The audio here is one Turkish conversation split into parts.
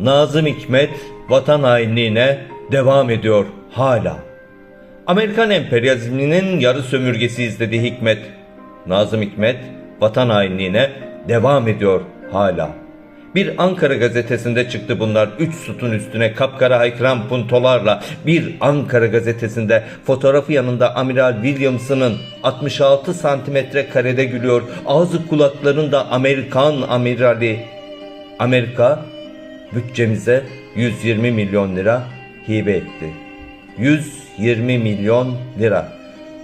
Nazım Hikmet vatan hainliğine devam ediyor hala. Amerikan emperyalizminin yarı sömürgesi izledi Hikmet. Nazım Hikmet vatan hainliğine devam ediyor hala. Bir Ankara gazetesinde çıktı bunlar üç sütun üstüne kapkara haykıran puntolarla bir Ankara gazetesinde fotoğrafı yanında Amiral Williamson'ın 66 santimetre karede gülüyor ağzı kulaklarında Amerikan amirali. Amerika bütçemize 120 milyon lira hibe etti. 120 milyon lira.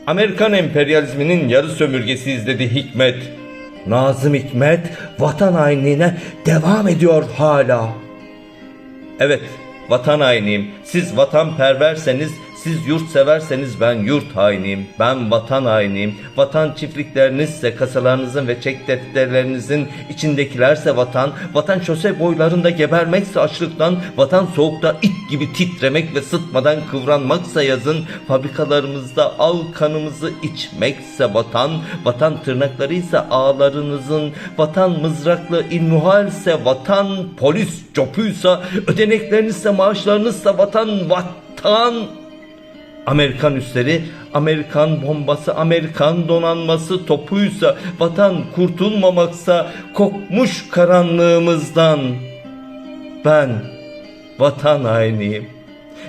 Amerikan emperyalizminin yarı sömürgesi izledi Hikmet. Nazım Hikmet vatan hainliğine devam ediyor hala. Evet, vatan hainiyim. Siz vatanperverseniz, siz yurt severseniz ben yurt hainiyim. Ben vatan hainiyim. Vatan çiftliklerinizse kasalarınızın ve çek defterlerinizin içindekilerse vatan, vatan şose boylarında gebermekse açlıktan, vatan soğukta it gibi titremek ve sıtmadan kıvranmaksa yazın, fabrikalarımızda al kanımızı içmekse vatan, vatan tırnaklarıysa ağlarınızın, vatan mızraklı ilmuhalse vatan, polis copuysa, ödeneklerinizse maaşlarınızsa vatan, vatan. Amerikan üsleri, Amerikan bombası, Amerikan donanması topuysa, vatan kurtulmamaksa kokmuş karanlığımızdan. Ben vatan hainiyim.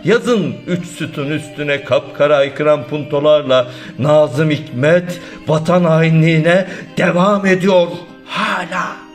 Yazın üç sütun üstüne kapkara aykıran puntolarla Nazım Hikmet vatan hainliğine devam ediyor hala.